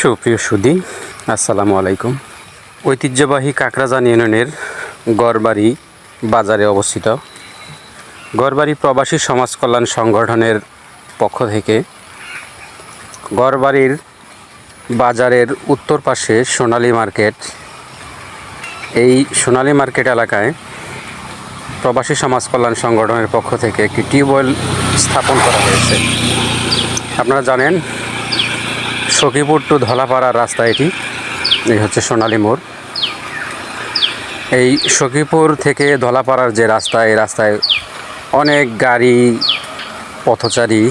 সুপ্রিয় সুদী, আসসালামু আলাইকুম। ঐতিহ্যবাহী কাকরাজান ইউনিয়নের গড়বাড়ি বাজারে অবস্থিত। গড়বাড়ি প্রবাসী সমাজ কল্যাণ সংগঠনের পক্ষ থেকে গড়বাড়ির বাজারের উত্তর পাশে সোনালী মার্কেট। এই সোনালী মার্কেট এলাকায় প্রবাসী সমাজ কল্যাণ সংগঠনের পক্ষ থেকে একটি টিউবওয়েল স্থাপন করা হয়েছে। আপনারা জানেন সখীপুর টু ধলাপাড়ার রাস্তা এটি। এই হচ্ছে সোনালী মোড়। এই সখীপুর থেকে ধলাপাড়ার যে রাস্তা, এই রাস্তায় অনেক গাড়ি, পথচারী,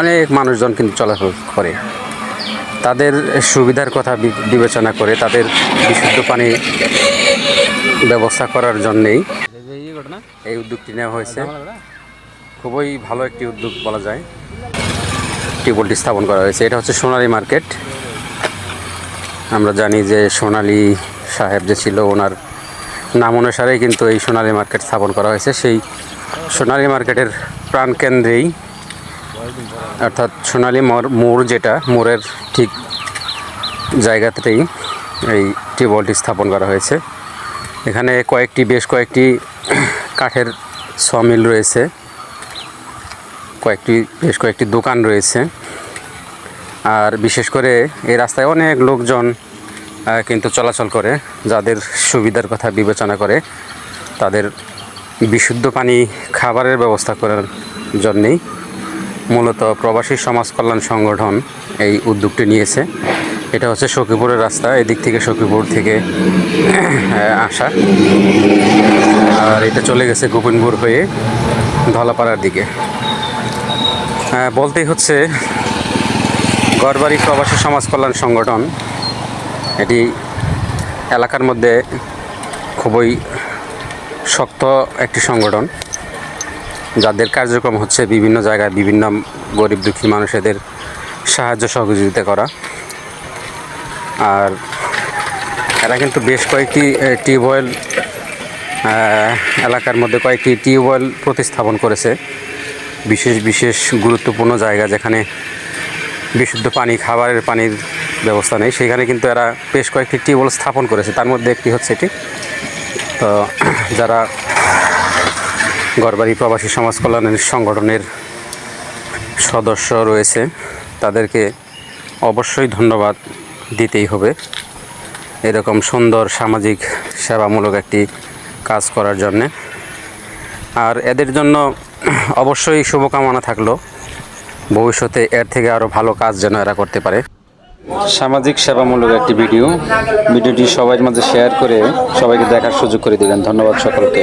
অনেক মানুষজন কিন্তু চলাচল করে। তাদের সুবিধার কথা বিবেচনা করে তাদের বিশুদ্ধ পানি ব্যবস্থা করার জন্যেই এই উদ্যোগটি নেওয়া হয়েছে। খুবই ভালো একটি উদ্যোগ বলা যায়। টিউবওয়েলটি স্থাপন করা হয়েছে। এটা হচ্ছে সোনালী মার্কেট। আমরা জানি যে সোনালী সাহেব যে ছিল, ওনার নাম অনুসারেই কিন্তু এই সোনালী মার্কেট স্থাপন করা হয়েছে। সেই সোনালী মার্কেটের প্রাণকেন্দ্রেই অর্থাৎ সোনালী মোড় যেটা, মোড়ের ঠিক জায়গাতেই এই টিউবওয়েলটি স্থাপন করা হয়েছে। এখানে কয়েকটি, বেশ কয়েকটি কাঠের সমিল রয়েছে। কয়েকটি, বেশ কয়েকটি দোকান রয়েছে। আর বিশেষ করে এই রাস্তায় অনেক লোকজন কিন্তু চলাচল করে, যাদের সুবিধার কথা বিবেচনা করে, তাদের বিশুদ্ধ পানি খাবারের ব্যবস্থা করার জন্যেই মূলত প্রবাসী সমাজ কল্যাণ সংগঠন এই উদ্যোগটি নিয়েছে। এটা হচ্ছে সখীপুরের রাস্তা, এদিক থেকে সখীপুর থেকে আসা। আর এটা চলে গেছে গোপিনপুর হয়ে ধলাপাড়ার দিকে। বলতেই হচ্ছে গড়বাড়ি প্রবাসী সমাজ কল্যাণ সংগঠন, এটি এলাকার মধ্যে খুবই শক্ত একটি সংগঠন, যাদের কার্যক্রম হচ্ছে বিভিন্ন জায়গায় বিভিন্ন গরিব দুঃখী মানুষদের সাহায্য সহযোগিতা করা। আর এরা কিন্তু বেশ কয়েকটি টিউবওয়েল এলাকার মধ্যে কয়েকটি টিউবওয়েল প্রতিস্থাপন করেছে। বিশেষ বিশেষ গুরুত্বপূর্ণ জায়গা যেখানে বিশুদ্ধ পানি, খাবারের পানির ব্যবস্থা নেই। সেখানে কিন্তু এরা বেশ কয়েকটি টিউবওয়েল স্থাপন করেছে। তার মধ্যে একটি হচ্ছে এটি। তো যারা গড়বাড়ি প্রবাসী সমাজ কল্যাণের সংগঠনের সদস্য রয়েছে, তাদেরকে অবশ্যই ধন্যবাদ দিতেই হবে। এরকম সুন্দর সামাজিক সেবামূলক একটি কাজ করার জন্যে। আর এদের জন্য অবশ্যই শুভকামনা থাকল। ভবিষ্যতে এর থেকে আরও ভালো কাজ যেন এরা করতে পারে। সামাজিক সেবামূলক একটি ভিডিও। ভিডিওটি সবাই মাঝে শেয়ার করে সবাইকে দেখার সুযোগ করে দিলেন ধন্যবাদ সকলকে।